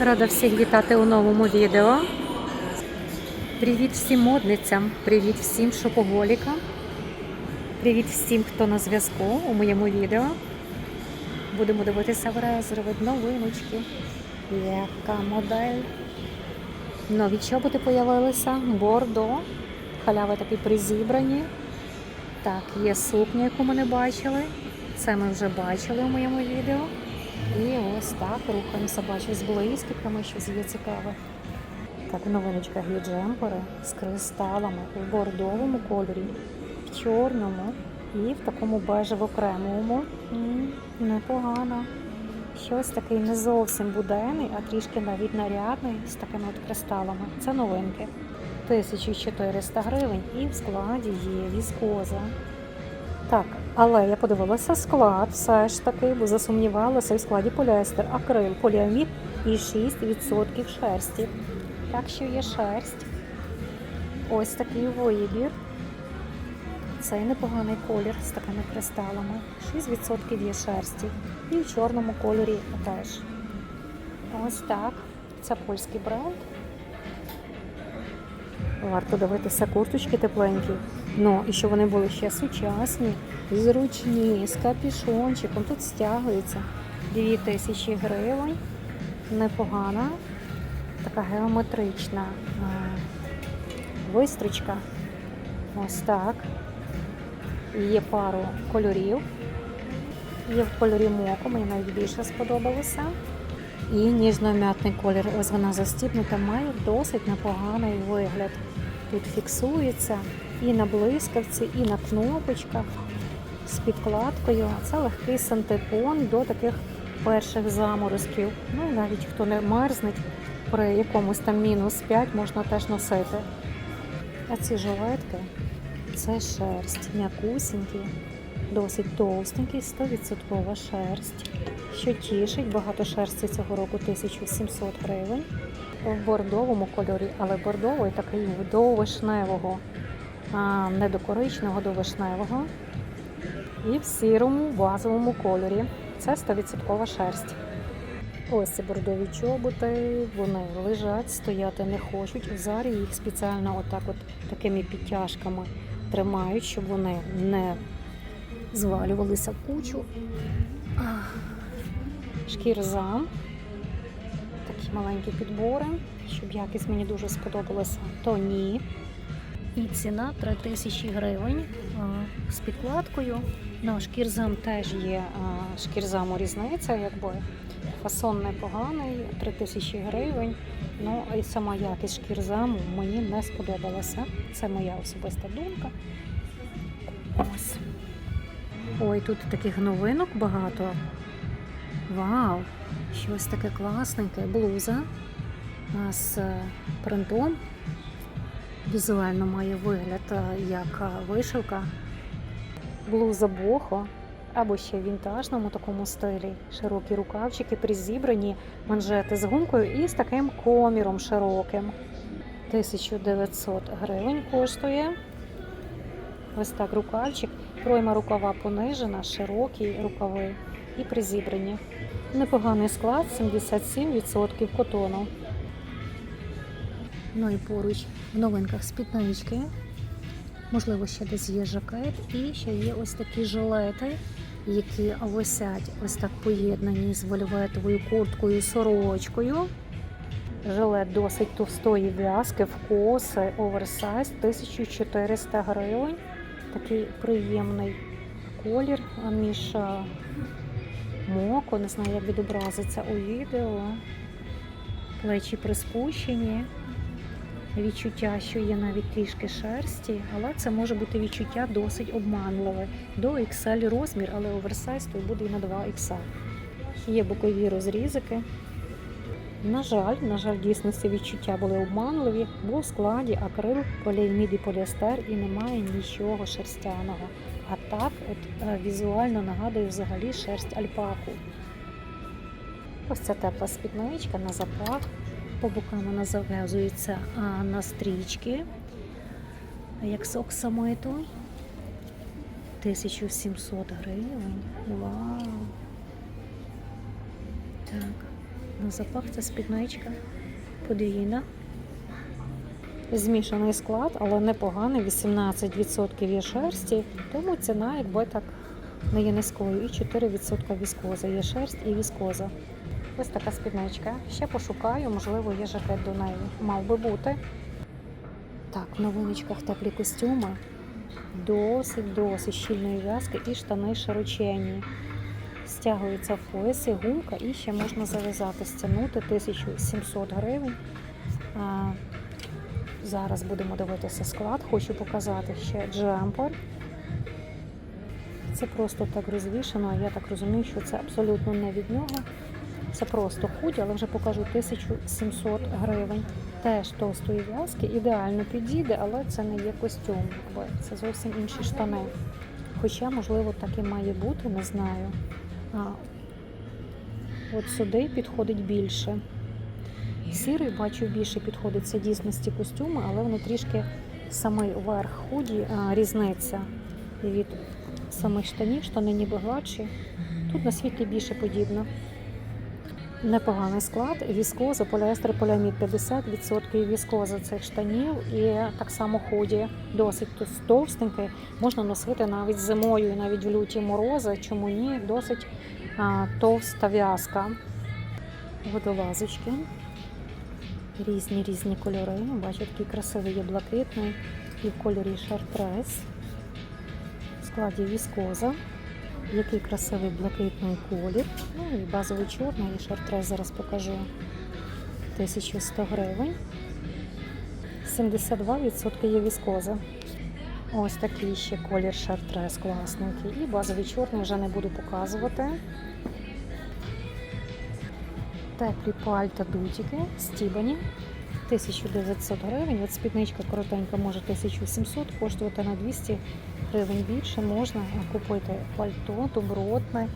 Рада всіх вітати у новому відео. Привіт всім модницям, привіт всім шопоголікам, привіт всім, хто на зв'язку у моєму відео. Будемо дивитися в резерви новиночки. Яка модель? Нові чоботи появилися, бордо. Халяви такі призібрані. Так, є сукня, яку ми не бачили. Це ми вже бачили у моєму відео. І ось так рухаємося, бачу з блискітками, щось є цікаве. Так, в новиночках є з кристалами в бордовому кольорі, в чорному і в такому бежево-кремовому. Непогано. Щось такий не зовсім буденний, а трішки навіть нарядний з такими от кристалами. Це новинки. 1400 гривень і в складі є віскоза. Так, але я подивилася склад все ж таки, бо засумнівалася в складі поліестер, акрил, поліамід і 6% шерсті. Так що є шерсть. Ось такий вибір. Цей непоганий колір з такими кристалами. 6% є шерсті. І в чорному кольорі теж. Ось так. Це польський бренд. Варто дивитися курточки тепленькі. Ну, і щоб вони були ще сучасні, зручні, з капішончиком. Тут стягується 2000 гривень. Непогана. Така геометрична вистрічка. Ось так. Є пару кольорів. Є в кольорі моко, мені навіть більше сподобалося. І ніжно-м'ятний колір. Ось вона застібнута, має досить непоганий вигляд. Тут фіксується і на блискавці, і на кнопочках з підкладкою. Це легкий синтепон до таких перших заморозків. Ну і навіть хто не мерзнеть, при якомусь там мінус 5 можна теж носити. А ці жилетки це шерсть, м'якусінькі, досить товстенький, 100% шерсть. Що тішить, багато шерсті цього року 1700 гривень. В бордовому кольорі, але бордовий такий до вишневого, не до коричневого, до вишневого. І в сірому базовому кольорі. Це 100% шерсть. Ось ці бордові чоботи, вони лежать, стояти не хочуть. В зарі їх спеціально отак от такими підтяжками тримають, щоб вони не звалювалися в кучу. Шкірза. Такі маленькі підбори, щоб якість мені дуже сподобалася, то ні. І ціна 3000 гривень а, з підкладкою. На шкірзам теж є а, шкірзаму різниця, якби фасон непоганий, 3000 гривень. Ну і сама якість шкірзаму мені не сподобалася. Це моя особиста думка. Ось. Ой, тут таких новинок багато. Вау! Щось таке класненьке. Блуза з принтом. Візуально має вигляд як вишивка. Блуза бохо або ще в вінтажному такому стилі. Широкі рукавчики, призібрані манжети з гумкою і з таким коміром широким. 1900 гривень коштує. Ось так рукавчик. Пройма рукава понижена, широкі рукави і призібрані. Непоганий склад 77% котону. Ну і поруч в новинках спіднички. Можливо, ще десь є жакет, і ще є ось такі жилети, які висять ось так поєднані з вельветовою курткою, сорочкою. Жилет досить товстої в'язки, вкоси, оверсайз, 1400 гривень. Такий приємний колір між моко, не знаю, як відобразиться у відео. Плечі приспущені. Відчуття, що є навіть трішки шерсті, але це може бути відчуття досить обманливе. До XL розмір, але оверсайз то буде і на 2 XL. Є бокові розрізики. На жаль, на жаль, в дійсності відчуття були обманливі, бо в складі акрил, поліамід і поліестер і немає нічого шерстяного. А так от е, візуально нагадує взагалі шерсть альпаку. Ось ця тепла спідничка на запах. По бокам вона зав'язується на стрічки, як з оксамиту. 1700 гривень. Вау! Так, на запах це спідничка подвійна. Змішаний склад, але непоганий, 18% є шерсті, тому ціна, якби так, не є низькою. І 4% віскоза. Є шерсть і віскоза. Ось така спідничка. Ще пошукаю, можливо, є жакет до неї. Мав би бути. Так, в новиночках теплі костюми. Досить, досить щільної в'язки і штани широченні. Стягується в поясі, гумка і ще можна зав'язати, стягнути 1700 гривень. Зараз будемо дивитися склад. Хочу показати ще джемпер. Це просто так розвішено. Я так розумію, що це абсолютно не від нього. Це просто худі, але вже покажу 1700 гривень. Теж товстої в'язки, ідеально підійде, але це не є костюм. Це зовсім інші штани. Хоча, можливо, так і має бути, не знаю. А, от сюди підходить більше. Сірий, бачу, більше підходить це дійсності костюми, але вони трішки самий верх худі а, різниця від самих штанів, штани ніби гладші. Тут на світлі більше подібно. Непоганий склад. Віскоза, поліестер, поліамід 50% віскоза цих штанів і так само худі. Досить товстенький. Можна носити навіть зимою, і навіть в люті морози. Чому ні? Досить а, товста в'язка. Водолазочки. Різні різні кольори. Бачу, такий красивий є блакитний і в кольорі шартрес. В складі віскоза. Який красивий блакитний колір. Ну і базовий чорний, і шартрес зараз покажу. 1100 гривень. 72% є віскоза. Ось такий ще колір шартрес класненький. І базовий чорний вже не буду показувати. Теплі пальта дутики, стібані. 1900 гривень. От спідничка коротенька може 1700 коштувати на 200 гривень більше. Можна купити пальто добротне,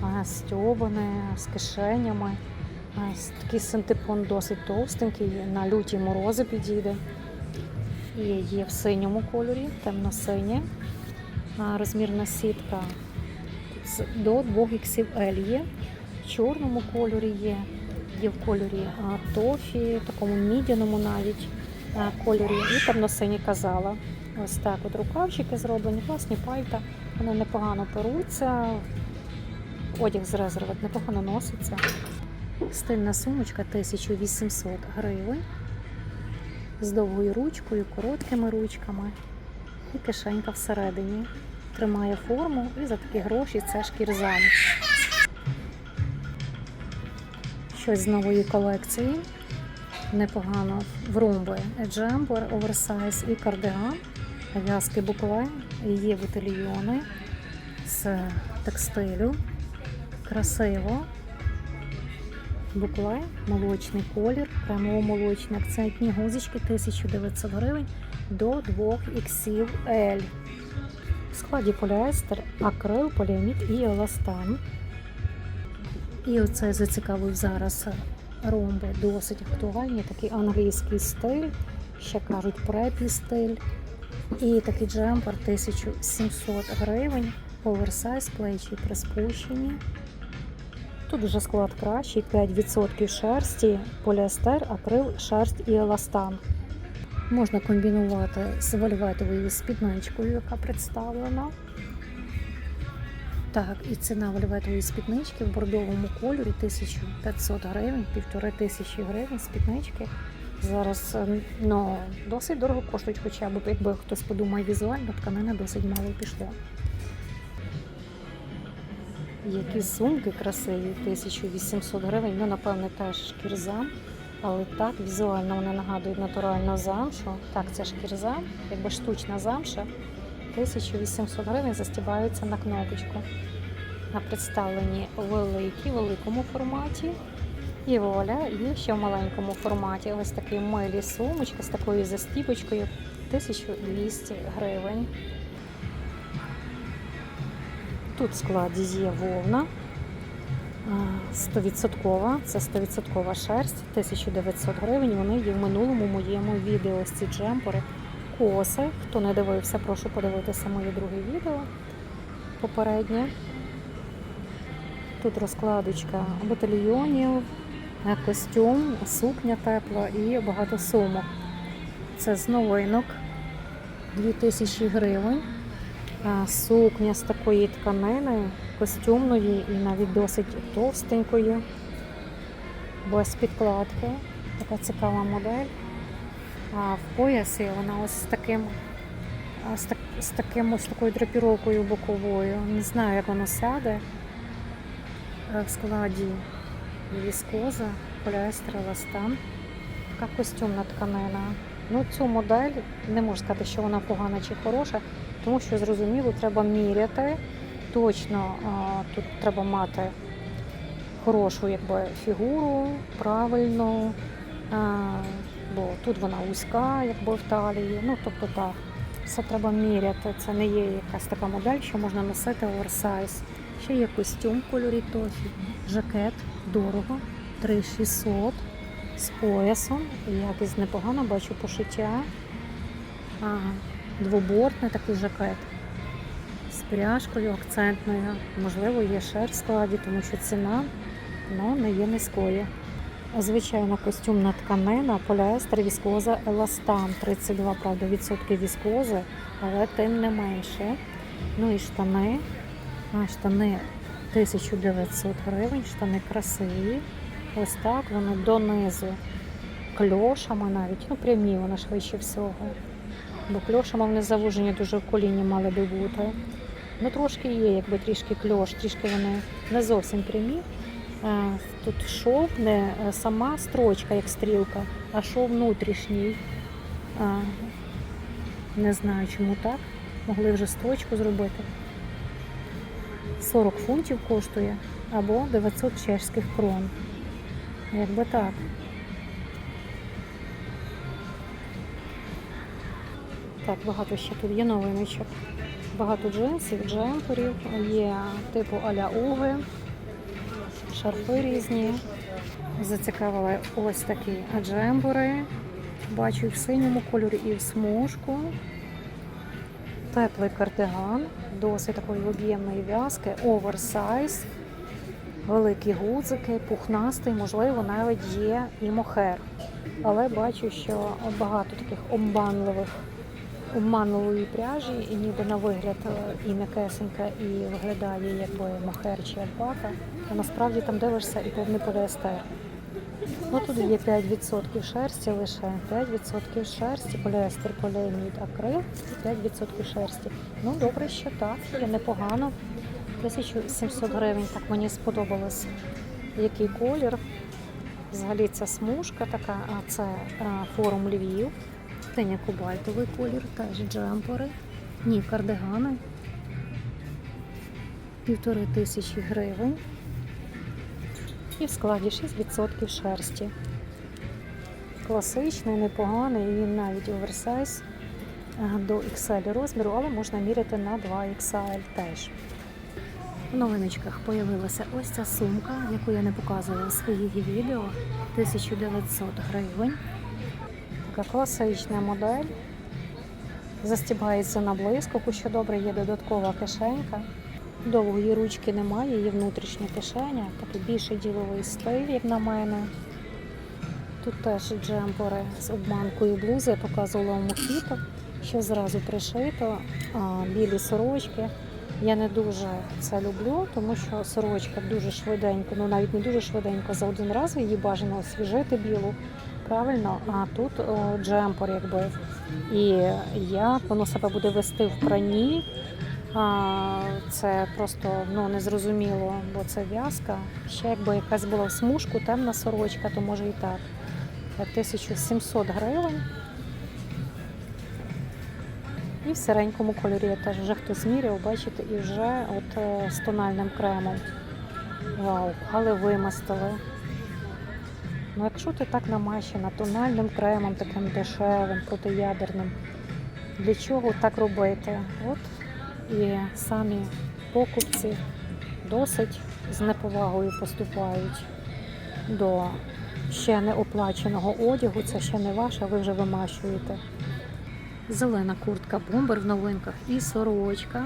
а, стьобане, з кишенями. Такий синтепон досить товстенький, на люті морози підійде. І є в синьому кольорі, темно-синє. Розмірна сітка до 2XL є. В чорному кольорі є, є в кольорі тофі, такому мідяному навіть кольорі, і темно-сині казала. Ось так от рукавчики зроблені, класні пальта, вони непогано перуться. Одяг з резервет непогано носиться. Стильна сумочка 1800 гривень. З довгою ручкою, короткими ручками і кишенька всередині. Тримає форму і за такі гроші це шкірзам. Щось з нової колекції. Непогано в румби. Джемпер, оверсайз і кардиган. В'язки букле, є бутильйони з текстилю. Красиво. Букле, молочний колір, кремово-молочні акцентні гузички 1900 гривень до 2 XL. В складі поліестер, акрил, поліамід і еластан. І оце зацікавив зараз ромби досить актуальні, такий англійський стиль, ще кажуть препі стиль. І такий джемпер 1700 гривень, оверсайз, плечі приспущені. Тут вже склад кращий, 5% шерсті, поліестер, акрил, шерсть і еластан. Можна комбінувати з вельветовою спідничкою, яка представлена. Так, і ціна вельветової спіднички в бордовому кольорі 1500 гривень, півтори тисячі гривень спіднички. Зараз е, ну, досить дорого коштують, хоча б якби хтось подумає візуально, тканина досить мало пішло. Які сумки красиві, 1800 гривень, ну, напевне, теж шкірза. Але так, візуально вони нагадують натуральну замшу. Так, це шкірза, якби штучна замша. 1800 гривень застібаються на кнопочку. На представленні великі, великому форматі. І воля, і ще в маленькому форматі. Ось такі милі сумочки з такою застіпочкою 1200 гривень. Тут в складі є вовна. а, 100%, це 100% шерсть, 1900 гривень. Вони є в минулому моєму відео. Ось ці джемпери, коси. Хто не дивився, прошу подивитися моє друге відео попереднє. Тут розкладочка батальйонів, е, костюм, сукня тепла і багато сумок. Це з новинок 2000 гривень. Е, Сукня з такої тканини, костюмної і навіть досить товстенької, без підкладки. Така цікава модель. А в поясі вона ось з таким, з, так, з таким ось такою драпіровкою боковою. Не знаю, як воно сяде в складі віскоза, поліестер, еластан. Така костюмна тканина. Ну, цю модель не можу сказати, що вона погана чи хороша, тому що зрозуміло, треба міряти. Точно тут треба мати хорошу якби, фігуру, правильну, бо тут вона вузька, якби в талії. Ну, тобто так, все треба міряти. Це не є якась така модель, що можна носити оверсайз. Ще є костюм кольорі тофі, жакет дорого, 3600 з поясом. Якість непогана, бачу пошиття. А, двобортний такий жакет з пряжкою акцентною. Можливо, є шер в складі, тому що ціна ну, не є низькою. Звичайна костюмна тканина, поліестер, віскоза, еластан. 32, правда, відсотки віскози, але тим не менше. Ну і штани. А, штани 1900 гривень, штани красиві. Ось так вони донизу кльошами навіть, ну прямі вони швидше всього. Бо кльошами вони завужені дуже в коліні мали би бути. Ну трошки є, якби трішки кльош, трішки вони не зовсім прямі. Тут шов не е, сама строчка, як стрілка, а шов внутрішній. Не знаю, чому так. Могли вже строчку зробити. 40 фунтів коштує або 900 чешських крон. Якби так. Так, багато ще тут є новиночок. Багато джинсів, джемперів, є типу аля уги, шарфи різні. Зацікавили ось такі джембери. Бачу і в синьому кольорі, і в смужку. Теплий кардиган, досить такої об'ємної в'язки, оверсайз, великі гудзики, пухнастий, можливо, навіть є і мохер. Але бачу, що багато таких обманливих, обманливої пряжі, і ніби на вигляд е, і м'якесенька, і виглядає якби мохер чи альпака. А насправді там дивишся і повний поліестер. Ну тут є 5% шерсті лише, 5% шерсті, поліестер, поліамід, акрил і 5% шерсті. Ну добре, що так, є непогано. 1700 гривень, так мені сподобалось. Який колір. Взагалі це смужка така, а це а, форум Львів. Синя кобальтовий колір, теж джемпери. Ні, кардигани. Півтори тисячі гривень. І в складі 6% шерсті. Класичний, непоганий, він навіть оверсайз е, до XL розміру, але можна міряти на 2XL теж. В новиночках появилася ось ця сумка, яку я не показувала в своїх відео. 1900 гривень. Така класична модель. Застібається на блискавку, що добре, є додаткова кишенька. Довгої ручки немає, є внутрішня кишеня, такий більший діловий стиль, як на мене. Тут теж джемпери з обманкою блузи, я показувала в мохіто, що зразу пришито, а, білі сорочки. Я не дуже це люблю, тому що сорочка дуже швиденько, ну навіть не дуже швиденько, за один раз її бажано освіжити білу. Правильно, а тут о, джемпер, якби. І як воно себе буде вести в прані, а, це просто ну, незрозуміло, бо це в'язка. Ще якби якась була в смужку, темна сорочка, то може і так. 1700 гривень. І в сиренькому кольорі теж вже хтось міряв, бачите, і вже от е, з тональним кремом. Вау, але вимастили. Ну, якщо ти так намащена тональним кремом, таким дешевим, протиядерним, для чого так робити? От і самі покупці досить з неповагою поступають до ще не оплаченого одягу. Це ще не ваше, ви вже вимащуєте. Зелена куртка бомбер в новинках і сорочка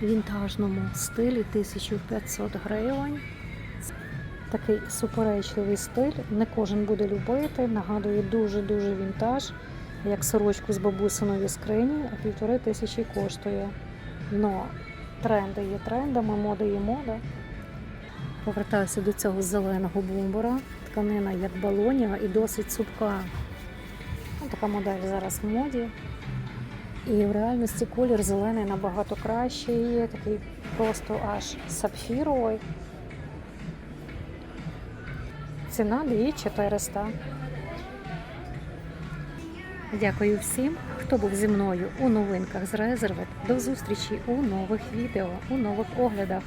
в вінтажному стилі 1500 гривень. Такий суперечливий стиль. Не кожен буде любити. Нагадує дуже-дуже вінтаж, як сорочку з бабусиної скрині, а півтори тисячі коштує. Но тренди є трендами, мода є мода. Повертаюся до цього зеленого бомбера. Тканина як балоніва і досить цупка. Ну, така модель зараз в моді. І в реальності колір зелений набагато кращий, такий просто аж сапфіровий. Ціна 2400. Дякую всім, хто був зі мною у новинках з резерви. До зустрічі у нових відео, у нових оглядах.